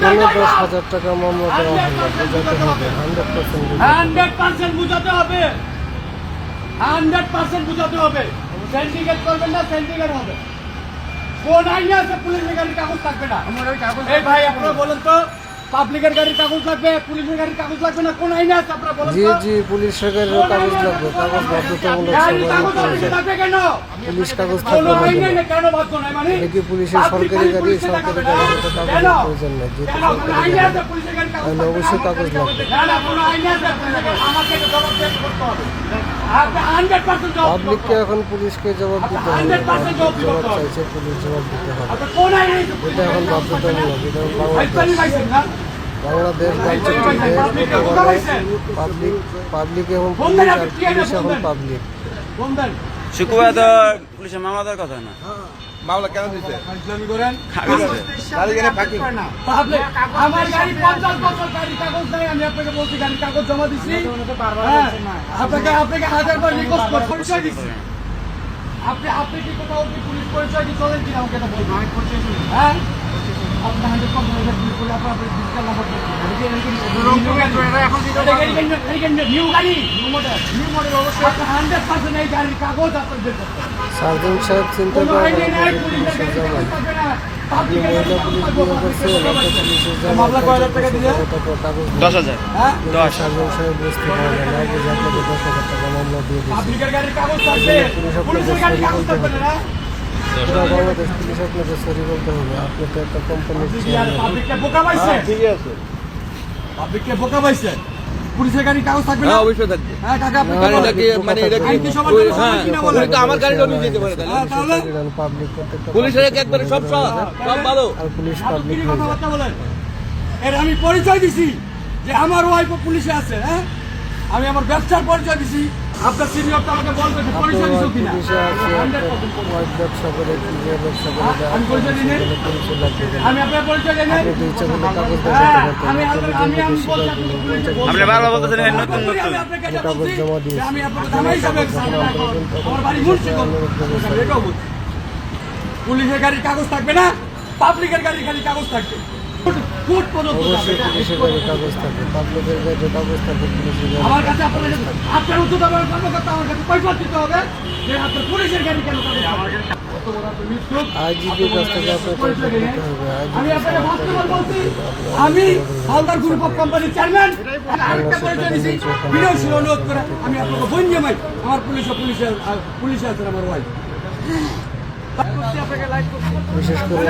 কেন দশ হাজার টাকা মামলা দেওয়া হলো বোঝাতে হবে হান্ড্রেড পার্সেন্ট হান্ড্রেড পার্সেন্ট বুঝাতে হবে। হান্ড্রেড পার্সেন্ট বুঝাতে হবে। সেন্ডিকেট করবেন না সেন্ডিকেট হবে। কোন আইনে আছে পুলিশের গাড়ির কাগজ থাকবে না? এই ভাই আপনারা বলেন তো পাবলিকের গাড়ির কাগজ লাগবে পুলিশের গাড়ির কাগজ লাগবে না কোন আইনে আছে আপনারা বলেন জি জি পুলিশ সরকারের কাগজ লাগবে কাগজ বাধ্যতামূলক গাড়ির কাগজ কেন পুলিশ কাগজ থাকবে আইনে কেন? বাধ্য মানে পুলিশের সরকারি গাড়ি সরকারি? গাড়ির তো কাগজের কেন? প্রয়োজন নেই যেহেতু কেন? সরকারি গাড়ি পুলিশের গাড়ির কাগজ তাহলে? অবশ্যই কাগজ লাগবে না, না, কোনো আইনে আছে আমাকে জবাব করতে হবে। আপনি 100% জবাব দিতে পাবলিককে এখন পুলিশকে জবাব দিতে হবে 100% জবাব। চাইছে পুলিশ জবাব দিতে হবে এটা এখন গাড়ির কাগজ? বাধ্যতামূলক এটা বাংলাদেশ? বাংলাদেশ বাঞ্চটিক দেশ পাবলিক পাবলিক এবং পুলিশ আর এখন পাবলিক তো পুলিশের মামলা দেওয়ার কথা না মামলা কেন তাহলে আমার গাড়ি পঞ্চাশ বছর গাড়ি কাগজ নাই আমি আপনাকে বলছি গাড়ির কাগজ জমা দিচ্ছি হ্যাঁ, আপনাকে আপনাকে হাজার বার রিকোয়েস্ট পরিচয় দিচ্ছি আপনি আপনি কি কোথাও কি পুলিশ পরিচয় দিয়ে চলেন কিনা আমাকে বলুন। হ্যাঁ? সার্জন সাহেব চিন্তা করেন। আপনি মহিলা পুলিশ বিয়ে দশ হাজার। হ্যাঁ? দশ। সার্জন সাহেব বুঝতে পারবেন না যে আপনাকে দশ হাজার টাকা মামলা দিয়ে দিচ্ছে পাবলিকের গাড়ির বাংলাদেশ পুলিশ আপনাকে সরি বলতে হবে। আপনি তো একটা কোম্পানির আপনি কি আর পাবলিককে বোকা পাইছে? ঠিকই আছে। পাবলিককে বোকা পাইছে? পুলিশের গাড়ির কাগজ থাকবে না? হ্যাঁ অবশ্যই থাকবে। হ্যাঁ আপনি মানে এটা কি? তো আমার গাড়ি নিয়ে যেতে পারে তাহলে। হ্যাঁ, পাবলিক পুলিশের একবারে সব সব সব ভালো। আর পুলিশ পাবলিক কি যায় কথাবার্তা বলেন? এর আমি পরিচয় দিছি যে আমার ওয়াইফ পুলিশে আছে হ্যাঁ? আমি আমার ব্যবসার পরিচয় দিছি। আপনার সিনিয়রটা আমাকে বলবে যে পরিচয় দিছো কিনা? ব্যবসা করে কি ব্যবসা করে হ্যাঁ, আমি পরিচয় দিই আপনার পরিচয় দেই নাই। আপনি ইচ্ছা করলে কাগজ হ্যাঁ, দেখাতে আমি আমি আমি আপনি বারবার বলতেছেন নতুন আমি নতুন। আপনাকে আমি এটা কাগজ বলছি জমা যে আমি আপনাকে জামাই হিসাবে আমার বাড়ি মুন্সিগঞ্জ। এটাও বলছি। পুলিশের গাড়ির কাগজ থাকবে না? পাবলিকের গাড়ির খালি কাগজ থাকবে। অবশ্যই পুলিশের গাড়ি কাগজ থাকে পাবলিকের গাড়ি কাগজ থাকে পুলিশের গাড়ি আমার কাছে আপনার আপনার উচ্চতর কর্মকর্তা আমার কাছে পয়সা দিতে হবে যে আপনার পুলিশের গাড়ি কেন কাগজ থাকবে? কত বড় আপনি মিথ্যুক, আইজিপির কাছ থেকে আপনার পরিচয় পরিচয় দিলেন। দিতে হবে আমি হালদার গ্রুপ অফ কোম্পানির চেয়ারম্যান আরেকটা পরিচয় দিছি বিনয় অনুরোধ করে আমি আপনাকে ভাই আমার পুলিশ পুলিশে পুলিশে আছেন আমার ওয়াইফ বিশেষ করে